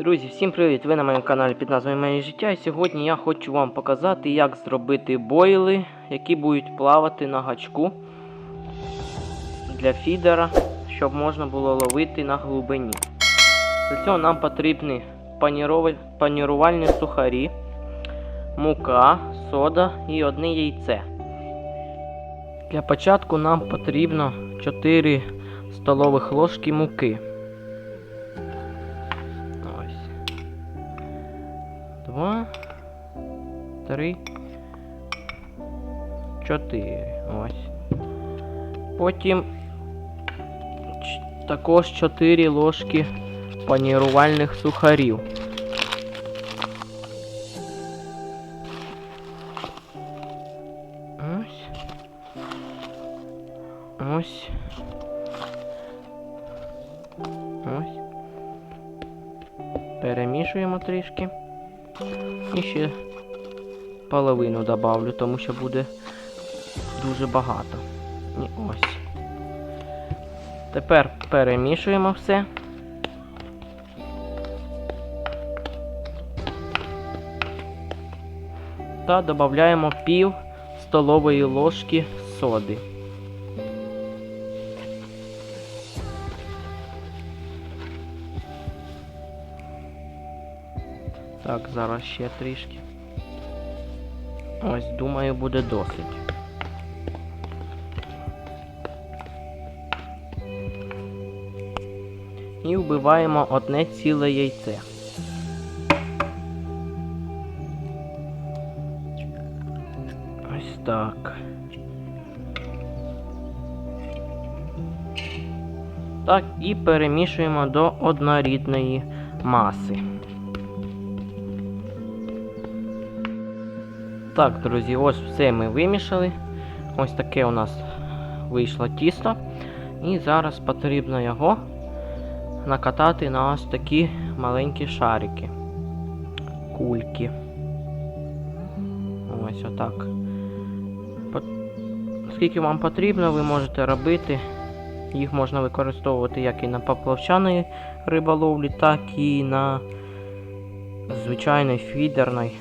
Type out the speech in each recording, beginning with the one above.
Друзі, всім привіт! Ви на моєму каналі під назвою Моє життя. І сьогодні я хочу вам показати, як зробити бойли, які будуть плавати на гачку для фідера, щоб можна було ловити на глибині. Для цього нам потрібні панірувальні сухарі, мука, сода і одне яйце. Для початку нам потрібно 4 столових ложки муки. Два. Три. Чотири. Ось. Потім також 4 ложки панірувальних сухарів. Ось. Ось. Ось. Перемішуємо трішки. І ще половину добавлю, тому що буде дуже багато. І ось. Тепер перемішуємо все. Та додаємо пів столової ложки соди. Так, зараз ще трішки. Ось, думаю, буде досить. І вбиваємо одне ціле яйце. Ось так. Так, і перемішуємо до однорідної маси. Так, друзі, ось все ми вимішали. Ось таке у нас вийшло тісто. І зараз потрібно його накатати на ось такі маленькі шарики. Кульки. Ось отак. Скільки вам потрібно, ви можете робити. Їх можна використовувати як і на поплавчаної риболовлі, так і на звичайної фідерної.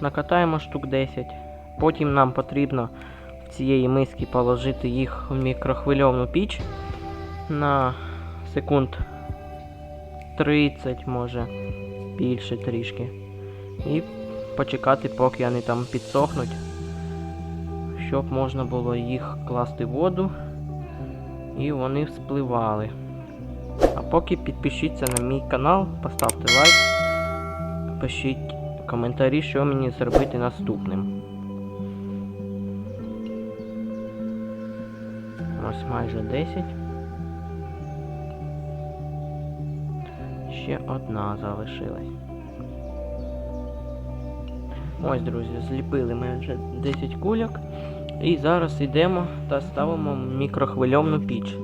Накатаємо штук 10. Потім нам потрібно в цієї миски положити їх в мікрохвильовну піч на секунд 30, може більше трішки. І почекати, поки вони там підсохнуть, щоб можна було їх класти в воду і вони вспливали. А поки підпишіться на мій канал, поставте лайк, пишіть коментарі, що мені зробити наступним. Ось майже 10. Ще одна залишилась. Ось, друзі, зліпили ми вже 10 кульок. І зараз йдемо та ставимо мікрохвильовну піч.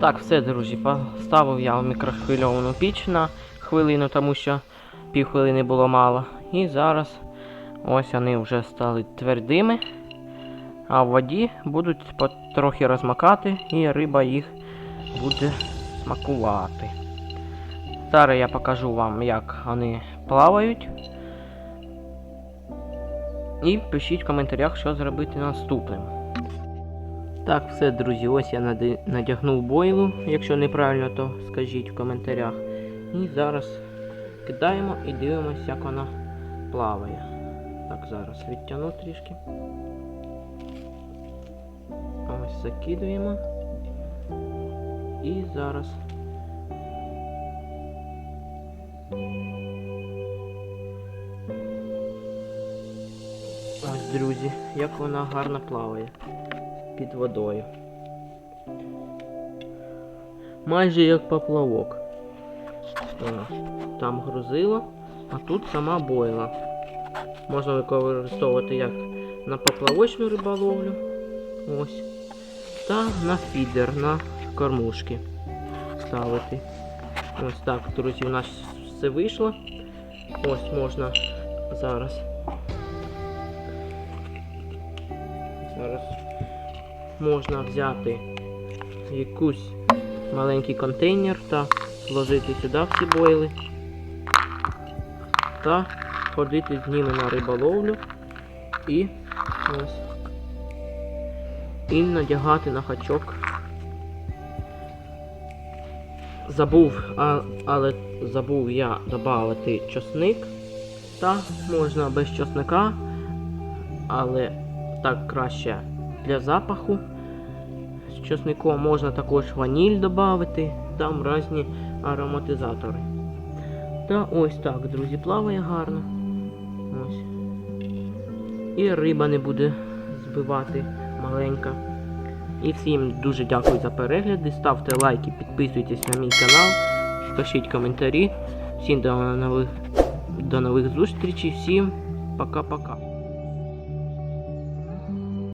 Так, все, друзі, поставив я мікрохвильовну піч на хвилину, тому що півхвилини було мало. І зараз ось вони вже стали твердими, а в воді будуть потрохи розмакати, і риба їх буде смакувати. Зараз я покажу вам, як вони плавають. І пишіть в коментарях, що зробити наступним. Так, все, друзі, ось я надягнув бойлу. Якщо неправильно, то скажіть в коментарях. І зараз кидаємо і дивимося, як вона плаває. Так, зараз відтягну трішки. Ось закидуємо. І зараз. Ось, друзі, як вона гарно плаває під водою. Майже як поплавок. Там грузило, а тут сама бойла. Можна використовувати як на поплавочну риболовлю. Ось. Та на фідер, на кормушки ставити. Ось так, друзі, у нас все вийшло. Ось можна зараз. Зараз можна взяти якусь маленький контейнер та зложити сюди всі бойли. Та ходити з ними на риболовлю і ось. І надягати на хачок. Забув, а, але забув я додати чосник. Та можна без чосника, але так краще для запаху. З чесником можна також ваніль додати, там різні ароматизатори. Та ось так, друзі, плаває гарно. Ось. І риба не буде збивати маленька. І всім дуже дякую за перегляди. Ставте лайки, підписуйтесь на мій канал, пишіть коментарі. Всім до нових, до нових зустрічей, всім пока-пока.